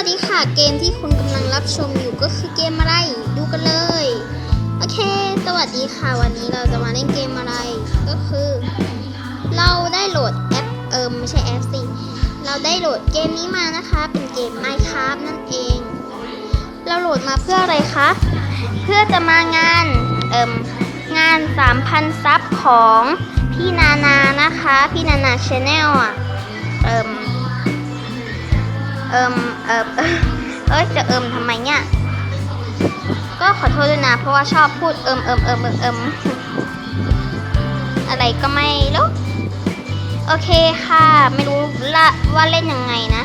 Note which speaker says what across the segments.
Speaker 1: วัสดีค่ะ เกมที่คุณกำลังรับชมอยู่ก็คือเกมอะไร ดูกันเลย โอเค สวัสดีค่ะ วันนี้เราจะมาเล่นเกมอะไร ก็คือ เราได้โหลดแอปเอิมไม่ใช่แอปสิ เราได้โหลดเกมนี้มานะคะ เป็นเกม Minecraft นั่นเอง เราโหลดมาเพื่ออะไรคะ เพื่อจะมางานเอิมงาน 3,000 ซับของพี่นานานะคะ พี่นานาชาแนลอะ เอิม เอิมเอิมเอ้ยจะเอิมทำไมเนี่ยก็ขอโทษด้วยนะ เพราะว่าชอบพูดเอิมเอิมเอิมเอิมเอิมอะไรก็ไม่รู้โอเคค่ะ ไม่รู้ละว่าเล่นยังไงนะ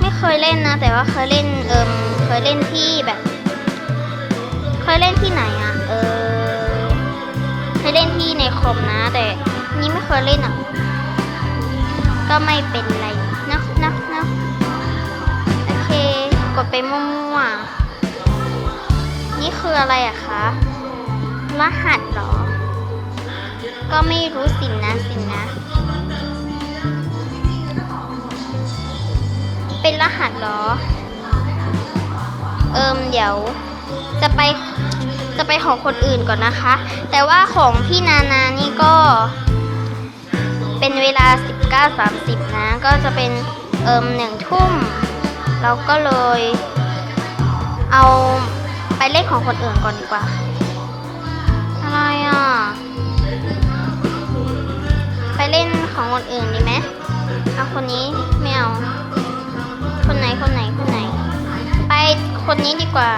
Speaker 1: ไม่เคยเล่นนะ แต่ว่าเคยเล่นเอิมเคยเล่นที่แบบ เคยเล่นที่ไหนอะเออเคยเล่นที่ในคอมนะ แต่นี่ไม่เคยเล่นอะก็ไม่เป็นไร มั่วๆ นี่คืออะไรอะคะ รหัสหรอ ก็ไม่รู้สินนะสินนะ เป็นรหัสหรอ เอิมเดี๋ยว จะไปจะไปของคนอื่นก่อนนะคะ แต่ว่าของพี่นานานี่ก็ เป็นเวลา 19.30 นะ ก็จะเป็นเอิมหนึ่งทุ่ม เราก็เลย เอาไปเล่นของคนอื่นก่อนดีกว่า อะไรอะ ไปเล่นของคนอื่นดีไหมเอาคนนี้ไม่เอา คนไหนคนไหนคนไหน ไปคนนี้ดีกว่า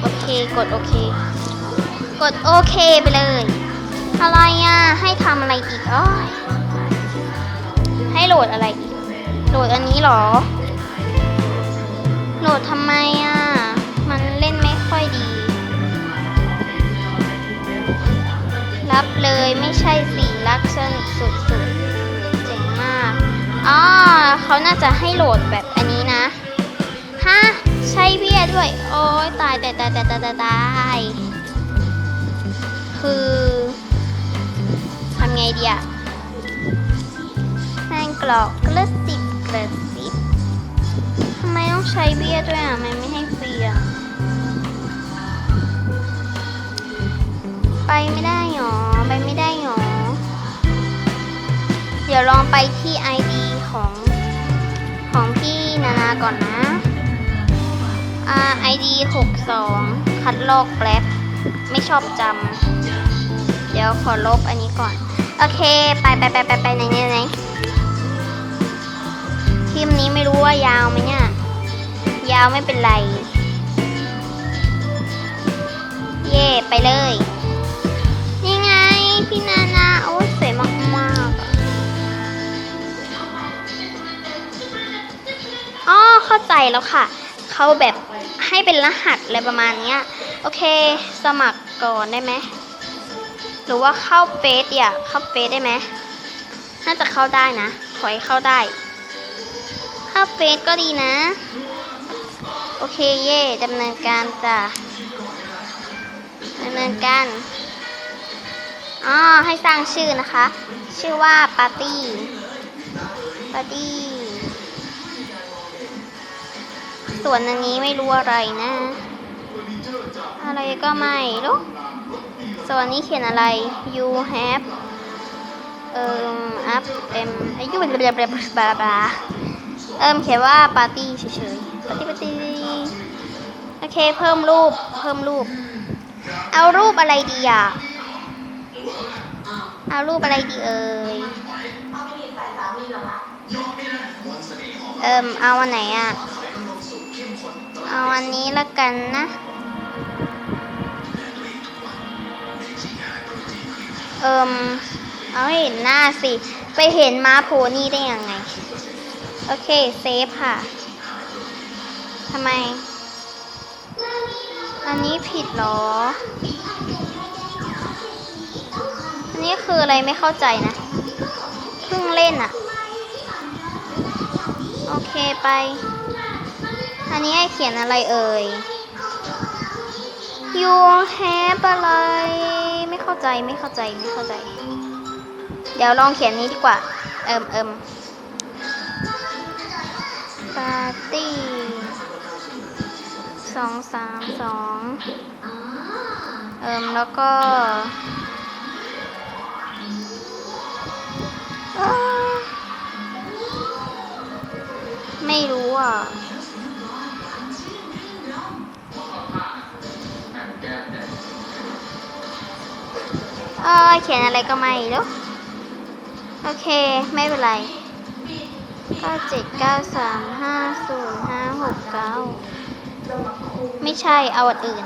Speaker 1: โอเคกดโอเค กดโอเคไปเลย อะไรอะ ให้ทำอะไรอีกอ้อให้โหลดอะไรอีก โหลดอันนี้เหรอ โหลดทำไมอะ รับเลยไม่ใช่สีรักสนุกสุดๆเจ๋งมากอ๋อเขาน่าจะให้โหลดแบบอันนี้นะฮะใช่เบี้ยด้วย โอ้ยตายตายตายตายตายตายตายคือทำไงดีอะแมงกรอกกระสิบกระสิบทำไมต้องใช้เบี้ยด้วยอะมันไม่ให้ฟรีอะ ไปไม่ได้หรอ ไปไม่ได้หรอ เดี๋ยวลองไปที่ ID ของของพี่นานาก่อนนะ อ่า ID 62คัดลอกแป๊บไม่ชอบจำ เดี๋ยวขอลบอันนี้ก่อน โอเค ไปไปไปไปไปไหนไหนไหนทีมนี้ไม่รู้ว่ายาวไหมเนี่ย ยาวไม่เป็นไร เย่ไปเลย เข้าใจแล้วค่ะ เขาแบบให้เป็นรหัสอะไรประมาณเนี้ย โอเค สมัครก่อนได้ไหม หรือว่าเข้าเฟซอะเข้าเฟซได้ไหม น่าจะเข้าได้นะ ขอให้เข้าได้ เข้าเฟซก็ดีนะ โอเคเย่ดำเนินการจ้ะดำเนินการอ๋อให้สร้างชื่อนะคะ ชื่อว่าปาร์ตี้ปาร์ตี้ ส่วนอันนี้ไม่รู้อะไรนะ อะไรก็ไม่รู้ส่วนนี้เขียนอะไร you have เอิ่ม up m อายุบลาบลาบลาบลาบลาเอิ่มเขียนว่าปาร์ตี้เฉยๆปาร์ตี้ปาร์ตี้โอเคเพิ่มรูปเพิ่มรูป เอารูปอะไรดีอะเอารูปอะไรดีเอ่ยเอิ่มเอาอันไหนอะ เอาอันนี้ละกันนะเอิมเอาให้เห็นหน้าสิ ไปเห็นม้าโพนี่ได้ยังไง โอเค เซฟค่ะ ทำไม อันนี้ผิดเหรอ อันนี้คืออะไรไม่เข้าใจนะ เพิ่งเล่นอะโอเคไป อันนี้ให้เขียนอะไรเอ่ย you have อะไร ไม่เข้าใจไม่เข้าใจไม่เข้าใจ เดี๋ยวลองเขียนนี้ดีกว่า เอิมเอิมปาร์ตี้สองสามสองเอิมแล้วก็ไม่รู้อะ ออเขียนอะไรก็ไม่รู้โอเค ไม่เป็นไรเก้าเจ็ดเก้าสามห้าศูนย์ห้าหกเก้าไม่ใช่เอาอันอื่น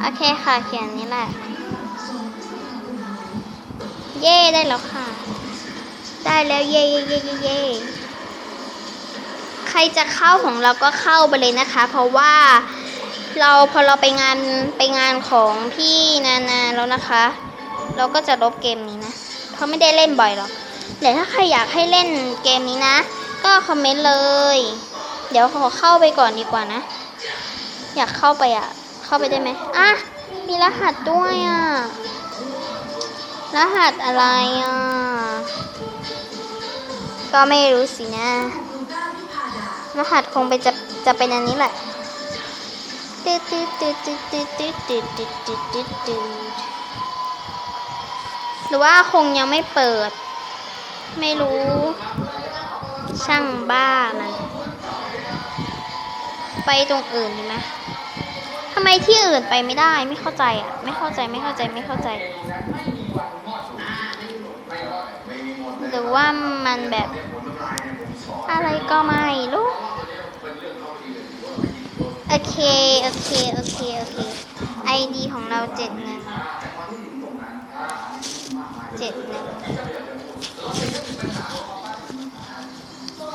Speaker 1: โอเคค่ะ เขียนนี้แหละ เย่ได้แล้วค่ะ ได้แล้วเย่เย่เย่เย่เย่ใครจะเข้าของเราก็เข้าไปเลยนะคะ เพราะว่าเราพอเราไปงานไปงานของพี่นานาแล้วนะคะ เราก็จะลบเกมนี้นะเพราะไม่ได้เล่นบ่อยหรอกแต่ถ้าใครอยากให้เล่นเกมนี้นะ ก็คอมเมนต์เลย เดี๋ยวขอเข้าไปก่อนดีกว่านะ อยากเข้าไปอะ เข้าไปได้ไหมอะมีรหัสด้วยอะ รหัสอะไรอะ ก็ไม่รู้สินะ รหัสคงเป็นจะจะเป็นอันนี้แหละตึ๊ดตึ๊ดตึ๊ดตึ๊ดตึ๊ดตึ๊ดตึ๊ดตึ๊ดตึ๊ดตึ๊ดตึ๊ดหรือว่าคงยังไม่เปิด ไม่รู้ ช่างบ้ามันไปตรงอื่นดีไหมทำไมที่อื่นไปไม่ได้ ไม่เข้าใจอะ ไม่เข้าใจ ไม่เข้าใจ ไม่เข้าใจ รือว่ามันแบบ อะไรก็ไม่รู้ โอเค โอเค โอเค โอเค ไอดีของเราเจ็ดหนึ่งเจ็ดหนึ่ง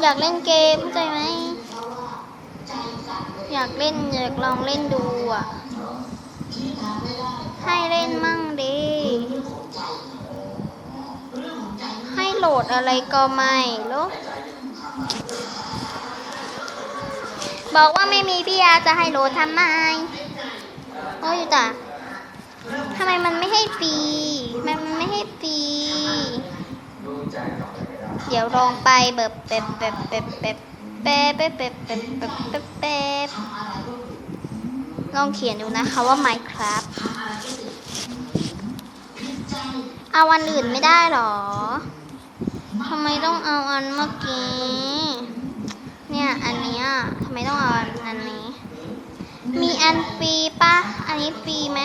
Speaker 1: อยากเล่นเกมเข้าใจไหม อยากเล่นอยากลองเล่นดูอะ ให้เล่นมั่งดิ ให้ โหลดอะไรก็ไม่รู้บอกว่าไม่มีพี่ยาจะให้โหลดทำไมโอ้ยแต่ทำไมมันไม่ให้ฟรีมันไม่ให้ฟรีเดี๋ยวลองไปแบบแบบแบบแบบแบบแบบแบบแบบแบบแบบแบบแบบลองเขียนดูนะคะว่า Minecraft เอาวันอื่นไม่ได้หรอ ทำไมต้องเอาอันเมื่อกี้ เนี่ยอันเนี้ยทำไมต้องเอาอันอันนี้ มีอันฟรีปะอันนี้ฟรีไหม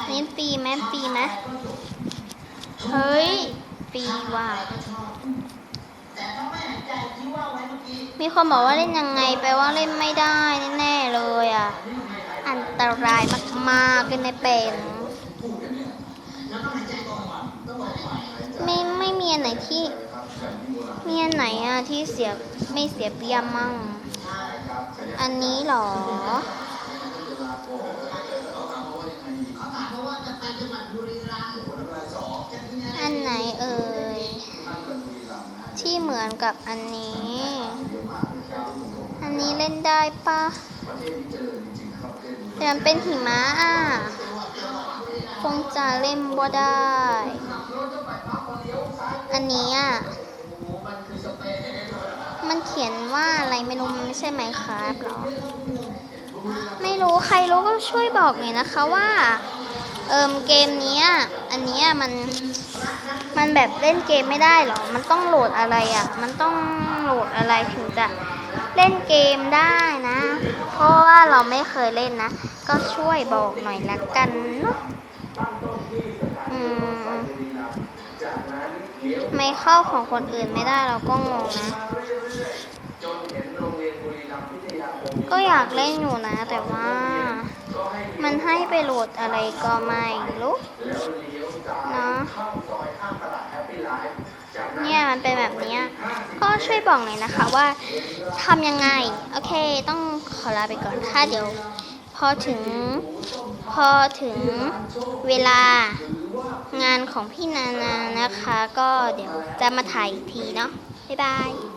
Speaker 1: อันนี้ฟรีไหมฟรีไหมเฮ้ยฟรีว่ะมีคนบอกว่าเล่นยังไงแปลว่าเล่นไม่ได้แน่ๆเลยอะ อันตรายมากๆเล่นไม่เป็น ไมีอันไหนที่ มีอันไหนอะที่เสียไม่เสียเปียบมั่ง อันนี้เหรอ อันไหนเอ่ย ที่เหมือนกับอันนี้ อันนี้เล่นได้ปะแต่มันเป็นหิมะอะ คงจะเล่นบ่ได้ อันนี้อะ มันเขียนว่าอะไรไม่รู้มันไม่ใช่ไหมครับหรอ ไม่รู้ใครรู้ก็ช่วยบอกหน่อยนะคะว่า เอิมเกมนี้อันนี้มัน มันแบบเล่นเกมไม่ได้หรอ มันต้องโหลดอะไรอะ มันต้องโหลดอะไรถึงจะเล่นเกมได้นะ เพราะว่าเราไม่เคยเล่นนะ ก็ช่วยบอกหน่อยละกันเนาะ อืม ไม่เข้าของคนอื่นไม่ได้เราก็งงนะ ก็อยากเล่นอยู่นะ แต่ว่า มันให้ไปโหลดอะไรก็ไม่รู้เนาะเนี่ยมันเป็นแบบนี้ก็ช่วยบอกหน่อยนะคะว่าทำยังไง โอเค ต้องขอลาไปก่อนค่ะเดี๋ยว พอถึง พอถึงเวลา งานของพี่นานานะคะ ก็เดี๋ยวจะมาถ่ายอีกทีเนาะบ๊ายบาย